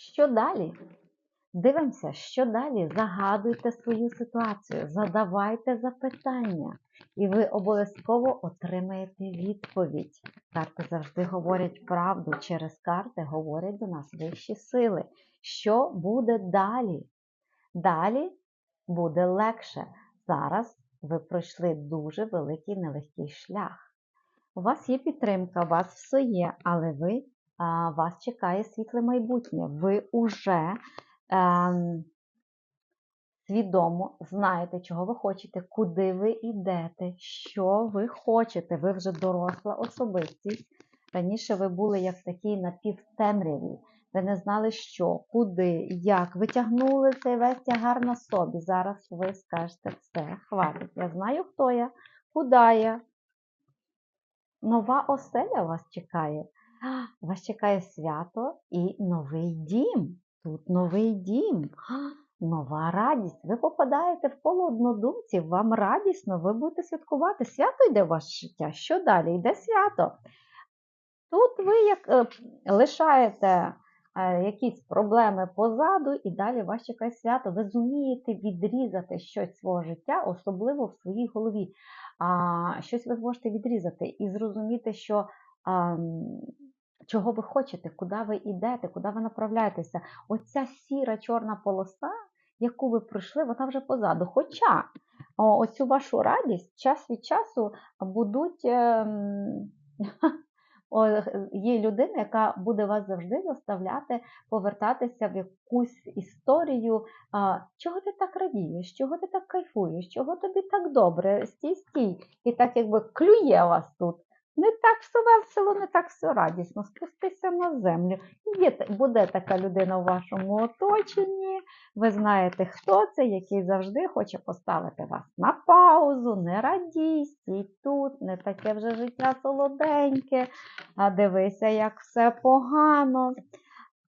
Що далі? Дивимося, що далі. Загадуйте свою ситуацію, задавайте запитання, і ви обов'язково отримаєте відповідь. Карти завжди говорять правду. Через карти говорять до нас вищі сили. Що буде далі? Далі буде легше. Зараз ви пройшли дуже великий нелегкий шлях. У вас є підтримка, у вас все є, але ви, вас чекає світле майбутнє. Ви уже ем, свідомо знаєте, чого ви хочете, куди ви йдете, що ви хочете. Ви вже доросла особистість. Раніше ви були як такі напівтемряві. Ви не знали, що, куди, як. Ви тягнули цей весь тягар на собі. Зараз ви скажете все, хватить. Я знаю, хто я, куди я. Нова оселя вас чекає. Вас чекає свято і новий дім. Тут новий дім. Нова радість. Ви попадаєте в коло однодумців, вам радісно, ви будете святкувати. Свято йде в ваше життя. Що далі? Йде свято. Тут ви як е, лишаєте е, якісь проблеми позаду, і далі вас чекає свято. Ви зумієте відрізати щось свого життя, особливо в своїй голові. А, щось ви зможете відрізати і зрозуміти, що чого ви хочете, куди ви йдете, куди ви направляєтеся. Оця сіра чорна полоса, яку ви пройшли, вона вже позаду. Хоча оцю вашу радість час від часу будуть. ем, Є людина, яка буде вас завжди заставляти повертатися в якусь історію. Чого ти так радієш, чого ти так кайфуєш, чого тобі так добре, стій, стій. І так якби клює вас тут. Не так все весело, не так все радісно. Спустися на землю. Є, буде така людина у вашому оточенні. Ви знаєте, хто це, який завжди хоче поставити вас на паузу. Не радій, стій тут, не таке вже життя солоденьке, а дивися, як все погано.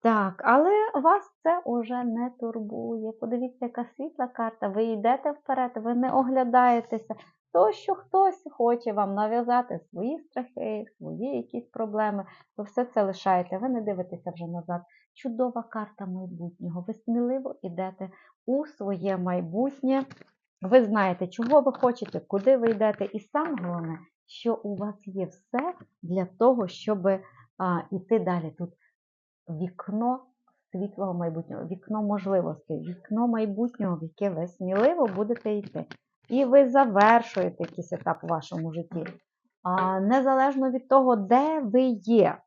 Так, але вас це уже не турбує. Подивіться, яка світла карта. Ви йдете вперед, ви не оглядаєтеся. То, що хтось хоче вам нав'язати свої страхи, свої якісь проблеми, то все це лишаєте. Ви не дивитеся вже назад. Чудова карта майбутнього. Ви сміливо йдете у своє майбутнє. Ви знаєте, чого ви хочете, куди ви йдете, і саме головне, що у вас є все для того, щоб а, іти далі. Тут вікно світлого майбутнього, вікно можливостей, вікно майбутнього, в яке ви сміливо будете йти. І ви завершуєте якийсь етап у вашому житті. А, незалежно від того, де ви є,